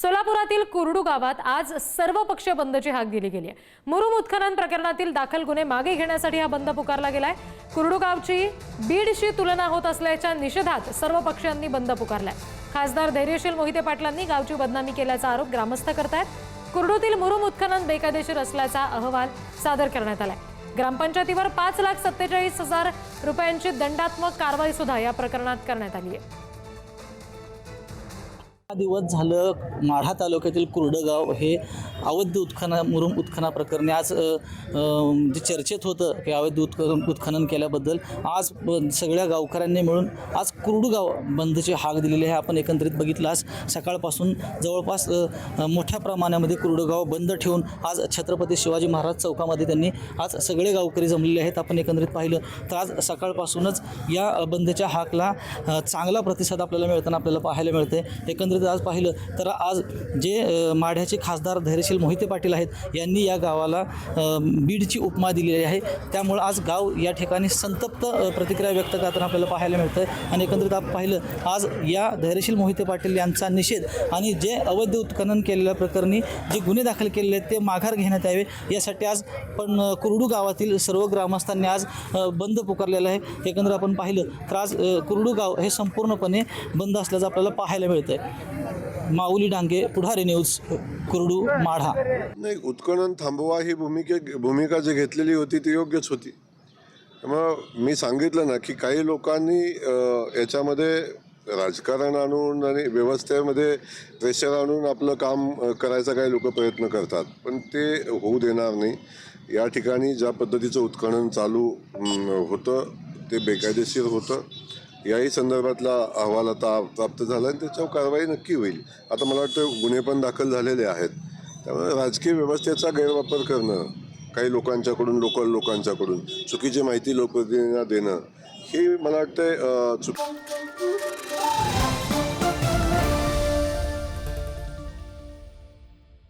सोलापुरातील कुरडू गावात आज सर्व पक्ष बंदची हाक दिली गेली आहे. मुरुम उत्खनन प्रकरणातील दाखल गुन्हे मागे घेण्यासाठी हा बंद पुकारला गेलाय. कुरडू गावची बीडशी तुलना होत असल्याच्या निषेधात सर्व पक्षांनी बंद पुकारलाय. खासदार धैर्यशील मोहिते पाटलांनी गावची बदनामी केल्याचा आरोप ग्रामस्थ करतायत. कुरडूतील मुरुम उत्खनन बेकायदेशीर असल्याचा अहवाल सादर करण्यात आलाय. ग्रामपंचायतीवर पाच लाख सत्तेचाळीस हजार रुपयांची दंडात्मक कारवाई सुद्धा या प्रकरणात करण्यात आली आहे. दिवस झालं माढा तालुक्यातील कुर्डगाव हे अवैध उत्खना मुरुम उत्खना प्रकरणी आज जे चर्चेत होतं की अवैध उत्ख उत्खनन केल्याबद्दल आज सगळ्या गावकऱ्यांनी मिळून आज कुर्डगाव बंदची हाक दिलेली आहे आपण एकंदरीत बघितलं. आज सकाळपासून जवळपास मोठ्या प्रमाणामध्ये कुर्डगाव बंद ठेवून आज छत्रपती शिवाजी महाराज चौकामध्ये त्यांनी आज सगळे गावकरी जमलेले आहेत. आपण एकंदरीत पाहिलं तर आज सकाळपासूनच या बंदच्या हाकला चांगला प्रतिसाद आपल्याला मिळताना आपल्याला पाहायला मिळते एकंदरीत आज पाहिलं तर आज जे माढ्याचे खासदार धैर्यशील मोहिते पाटील आहेत यांनी या गावाला बीडची उपमा दिलेली आहे. त्यामुळं आज गाव या ठिकाणी संतप्त प्रतिक्रिया व्यक्त करताना आपल्याला पाहायला मिळतं आणि एकंदरीत आपण पाहिलं आज या धैर्यशील मोहिते पाटील यांचा निषेध आणि जे अवैध उत्खनन केलेल्या प्रकरणी जे गुन्हे दाखल केलेले आहेत ते माघार घेण्यात यावे यासाठी आज पण कुरडू गावातील सर्व ग्रामस्थांनी आज बंद पुकारलेलं आहे. एकंदर आपण पाहिलं तर आज कुरडू गाव हे संपूर्णपणे बंद असल्याचं आपल्याला पाहायला मिळतं आहे माऊली डांगे पुढारी न्यूज कुरडू माढा. नाही उत्खनन थांबवा ही भूमिके भूमिका जी घेतलेली होती ती योग्यच होती. त्यामुळं मी सांगितलं ना की काही लोकांनी याच्यामध्ये राजकारण आणून आणि व्यवस्थेमध्ये प्रेशर आणून आपलं काम करायचा काही लोक प्रयत्न करतात. पण ते होऊ देणार नाही. या ठिकाणी ज्या पद्धतीचं उत्खनन चालू होतं ते बेकायदेशीर होतं. याही संदर्भातला अहवाल आता प्राप्त झाला आणि त्याच्यावर कारवाई नक्की होईल. आता मला वाटतं गुन्हे पण दाखल झालेले आहेत. त्यामुळे राजकीय व्यवस्थेचा गैरवापर करणं काही लोकांच्याकडून लोकल लोकांच्याकडून चुकीची माहिती लोकप्रतिनिधींना देणं हे मला वाटतं चुक